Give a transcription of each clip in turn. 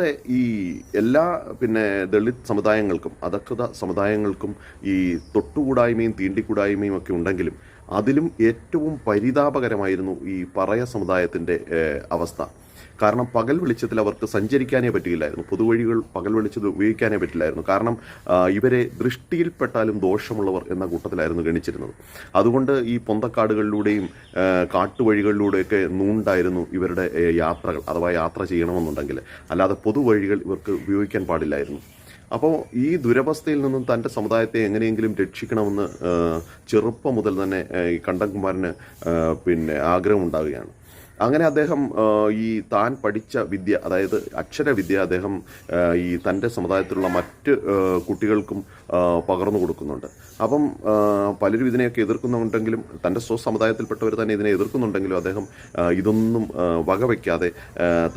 അവിടുത്തെ ഈ എല്ലാ പിന്നെ ദളിത് സമുദായങ്ങൾക്കും അധകൃത സമുദായങ്ങൾക്കും ഈ തൊട്ടുകൂടായ്മയും തീണ്ടിക്കൂടായ്മയും ഒക്കെ ഉണ്ടെങ്കിലും അതിലും ഏറ്റവും പരിതാപകരമായിരുന്നു ഈ പറയ സമുദായത്തിന്റെ അവസ്ഥ. കാരണം പകൽ വെളിച്ചത്തിൽ അവർക്ക് സഞ്ചരിക്കാനേ പറ്റില്ലായിരുന്നു പൊതുവഴികൾ പകൽ വെളിച്ചത്തിൽ ഉപയോഗിക്കാനേ പറ്റില്ലായിരുന്നു. കാരണം ഇവരെ ദൃഷ്ടിയിൽപ്പെട്ടാലും ദോഷമുള്ളവർ എന്ന കൂട്ടത്തിലായിരുന്നു ഗണിച്ചിരുന്നത്. അതുകൊണ്ട് ഈ പൊന്തക്കാടുകളിലൂടെയും കാട്ടുവഴികളിലൂടെയൊക്കെ നൂണ്ടായിരുന്നു ഇവരുടെ യാത്രകൾ അഥവാ യാത്ര ചെയ്യണമെന്നുണ്ടെങ്കിൽ. അല്ലാതെ പൊതുവഴികൾ ഇവർക്ക് ഉപയോഗിക്കാൻ പാടില്ലായിരുന്നു. അപ്പോൾ ഈ ദുരവസ്ഥയിൽ നിന്നും തന്റെ സമുദായത്തെ എങ്ങനെയെങ്കിലും രക്ഷിക്കണമെന്ന് ചെറുപ്പം മുതൽ തന്നെ ഈ കണ്ടൻകുമാരന് പിന്നെ ആഗ്രഹമുണ്ടാവുകയാണ്. അങ്ങനെ അദ്ദേഹം ഈ താൻ പഠിച്ച വിദ്യ അതായത് അക്ഷരവിദ്യ അദ്ദേഹം ഈ തന്റെ സമുദായത്തിലുള്ള മറ്റ് കുട്ടികൾക്കും പകർന്നു കൊടുക്കുന്നുണ്ട്. അപ്പം പലരും ഇതിനെയൊക്കെ എതിർക്കുന്നുണ്ടെങ്കിലും തന്റെ സ്വസമുദായത്തിൽപ്പെട്ടവർ തന്നെ ഇതിനെ എതിർക്കുന്നുണ്ടെങ്കിലും അദ്ദേഹം ഇതൊന്നും വകവയ്ക്കാതെ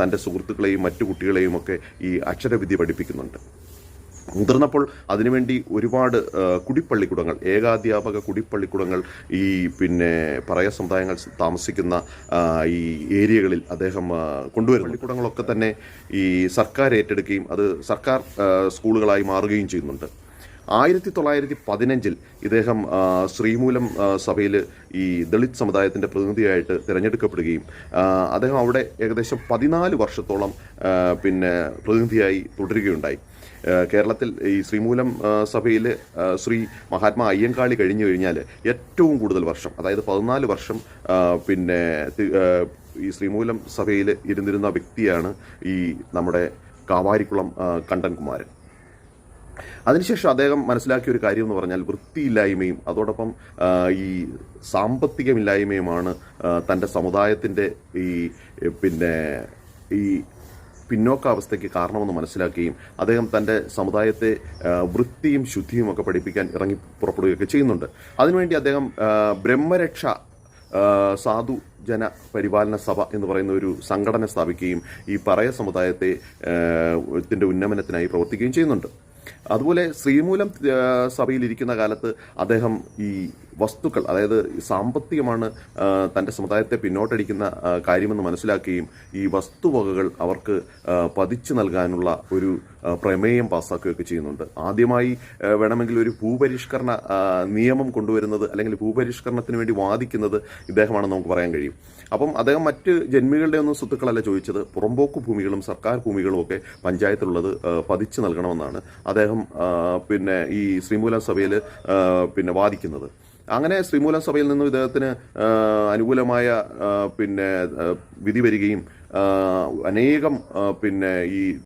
തന്റെ സുഹൃത്തുക്കളെയും മറ്റു കുട്ടികളെയും ഒക്കെ ഈ അക്ഷരവിദ്യ പഠിപ്പിക്കുന്നുണ്ട്. മുതിർന്നപ്പോൾ അതിനുവേണ്ടി ഒരുപാട് കുടിപ്പള്ളിക്കുടങ്ങൾ ഏകാധ്യാപക കുടിപ്പള്ളിക്കുടങ്ങൾ ഈ പിന്നെ പറയ സമുദായങ്ങൾ താമസിക്കുന്ന ഈ ഏരിയകളിൽ അദ്ദേഹം ആ, കൊണ്ടുവരും പള്ളിക്കൂടങ്ങളൊക്കെ തന്നെ ഈ സർക്കാർ ഏറ്റെടുക്കുകയും അത് സർക്കാർ സ്കൂളുകളായി മാറുകയും ചെയ്യുന്നുണ്ട്. ആയിരത്തി തൊള്ളായിരത്തി പതിനഞ്ചിൽ ഇദ്ദേഹം ശ്രീമൂലം സഭയിൽ ഈ ദളിത് സമുദായത്തിന്റെ പ്രതിനിധിയായിട്ട് തിരഞ്ഞെടുക്കപ്പെടുകയും അദ്ദേഹം അവിടെ ഏകദേശം പതിനാല് വർഷത്തോളം പിന്നെ പ്രതിനിധിയായി തുടരുകയുണ്ടായി. കേരളത്തിൽ ഈ ശ്രീമൂലം സഭയിൽ ശ്രീ മഹാത്മാ അയ്യങ്കാളി കഴിഞ്ഞു കഴിഞ്ഞാൽ ഏറ്റവും കൂടുതൽ വർഷം അതായത് പതിനാല് വർഷം പിന്നെ ഈ ശ്രീമൂലം സഭയിൽ ഇരുന്നിരുന്ന വ്യക്തിയാണ് ഈ നമ്മുടെ കാവാരിക്കുളം കണ്ടൻകുമാരൻ. അതിനുശേഷം അദ്ദേഹം മനസ്സിലാക്കിയ ഒരു കാര്യം എന്ന് പറഞ്ഞാൽ വൃത്തിയില്ലായ്മയും അതോടൊപ്പം ഈ സാമ്പത്തികമില്ലായ്മയുമാണ് തന്റെ സമുദായത്തിന്റെ ഈ പിന്നെ ഈ പിന്നോക്കാവസ്ഥയ്ക്ക് കാരണമെന്ന് മനസ്സിലാക്കുകയും അദ്ദേഹം തന്റെ സമുദായത്തെ വൃത്തിയും ശുദ്ധിയും ഒക്കെ പഠിപ്പിക്കാൻ ഇറങ്ങി പുറപ്പെടുകയൊക്കെ ചെയ്യുന്നുണ്ട്. അതിനുവേണ്ടി അദ്ദേഹം ബ്രഹ്മരക്ഷ സാധു ജന പരിപാലന സഭ എന്ന് പറയുന്ന ഒരു സംഘടന സ്ഥാപിക്കുകയും ഈ പറയ സമുദായത്തെ ത്തിന്റെ ഉന്നമനത്തിനായി പ്രവർത്തിക്കുകയും ചെയ്യുന്നുണ്ട്. അതുപോലെ ശ്രീമൂലം സഭയിലിരിക്കുന്ന കാലത്ത് അദ്ദേഹം ഈ വസ്തുക്കൾ അതായത് സാമ്പത്തികമാണ് തന്റെ സമുദായത്തെ പിന്നോട്ടടിക്കുന്ന കാര്യമെന്ന് മനസ്സിലാക്കുകയും ഈ വസ്തുവകകൾ അവർക്ക് പതിച്ചു നൽകാനുള്ള ഒരു പ്രമേയം പാസ്സാക്കുകയൊക്കെ ചെയ്യുന്നുണ്ട്. ആദ്യമായി വേണമെങ്കിൽ ഒരു ഭൂപരിഷ്കരണ നിയമം കൊണ്ടുവരുന്നത് അല്ലെങ്കിൽ ഭൂപരിഷ്കരണത്തിന് വേണ്ടി വാദിക്കുന്നത് ഇദ്ദേഹമാണെന്ന് നമുക്ക് പറയാൻ കഴിയും. അപ്പം അദ്ദേഹം മറ്റ് ജന്മികളുടെ ഒന്നും സ്വത്തുക്കളല്ല ചോദിച്ചത്. പുറമ്പോക്ക് ഭൂമികളും സർക്കാർ ഭൂമികളും ഒക്കെ പഞ്ചായത്തിലുള്ളത് പതിച്ചു നൽകണമെന്നാണ് അദ്ദേഹം പിന്നെ ഈ ശ്രീമൂലം സഭയിൽ പിന്നെ വാദിക്കുന്നത്. അങ്ങനെ ശ്രീമൂലം സഭയിൽ നിന്നും ഇദ്ദേഹത്തിന് അനുകൂലമായ പിന്നെ വിധി വരികയും അനേകം പിന്നെ ഈ